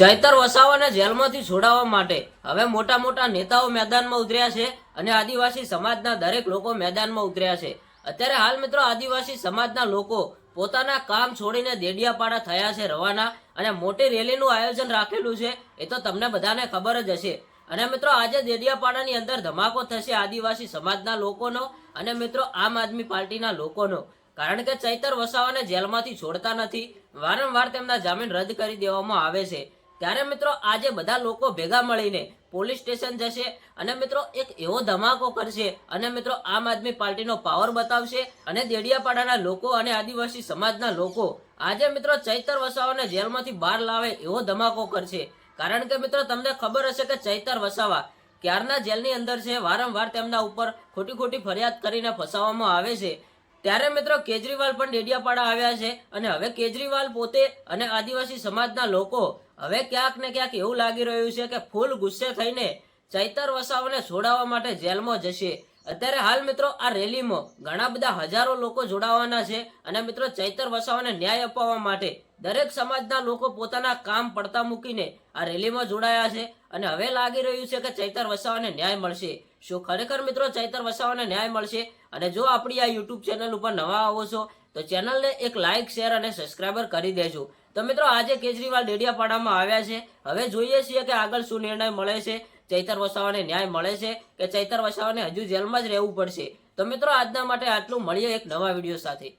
ચૈતર વસાવાને જેલમાંથી છોડાવવા માટે. હવે મોટા મોટા નેતાઓ મેદાનમાં ઉતર્યા છે અને આદિવાસી સમાજના દરેક લોકો મેદાનમાં ઉતર્યા છે. અત્યારે હાલ મિત્રો આદિવાસી સમાજના લોકો પોતાના કામ છોડીને દેડિયાપાડા થયા છે રવાના અને મોટી રેલીનું આયોજન રાખેલું છે, એ તો તમને બધાને ખબર જ હશે. અને મિત્રો આજે દેડિયાપાડાની અંદર ધમાકો થશે આદિવાસી સમાજના લોકોનો અને મિત્રો આમ આદમી પાર્ટીના લોકોનો. કારણ કે ચૈતર વસાવાને જેલમાંથી છોડતા નથી. વારંવાર તેમના જામીન રદ કરી દેવામાં આવે છે. ત્યારે મિત્રો આજે બધા લોકો ભેગા મળીને પોલીસ સ્ટેશન જશે અને મિત્રો એક એવો ધમાકો કરશે અને મિત્રો આમ આદમી પાર્ટીનો પાવર બતાવશે અને દેડિયાપાડાના લોકો અને આદિવાસી સમાજના લોકો આજે મિત્રો ચૈતર વસાવાને જેલમાંથી બહાર લાવે એવો ધમાકો કરશે. કારણ કે મિત્રો તમને ખબર હશે કે ચૈતર વસાવા ક્યારના જેલની અંદર છે? વારંવાર તેમના ઉપર ખોટી ખોટી ફરિયાદ કરીને ફસાવવામાં આવે છે. ત્યારે મિત્રો કેજરીવાલ પણ ડેડિયાપાડા આવ્યા છે અને હવે કેજરીવાલ પોતે અને આદિવાસી સમાજના લોકો હવે ક્યાંક ને ક્યાંક એવું લાગી રહ્યું છે કે ફૂલ ગુસ્સે થઈને ચૈતર વસાવાને છોડાવવા માટે જેલમાં જશે. અત્યારે હાલ મિત્રો આ રેલીમાં ઘણા બધા હજારો લોકો જોડાવાના છે અને મિત્રો ચૈતર વસાવાને ન્યાય અપાવવા માટે દરેક સમાજના લોકો પોતાના કામ પડતા મૂકીને આ રેલીમાં જોડાયા છે અને હવે લાગી રહ્યું છે કે ચૈતર વસાવાને ન્યાય મળશે. શું ખરેખર મિત્રો ચૈતર વસાવાને ન્યાય મળશે? અને જો આપણી આ યુટ્યુબ ચેનલ ઉપર નવા આવો છો, તો ચેનલને એક લાઇક શેર અને સબસ્ક્રાઈબર કરી દેજો. તો મિત્રો આજે કેજરીવાલ ડેડિયાપાડામાં આવ્યા છે. હવે જોઈએ છીએ કે આગળ શું નિર્ણય મળે છે. ચૈતર વસાવાને ન્યાય મળે છે કે ચૈતર વસાવાને હજુ જેલમાં જ રહેવું પડશે? તો મિત્રો, આજના માટે આટલું. મળીએ એક નવા વીડિયો સાથે.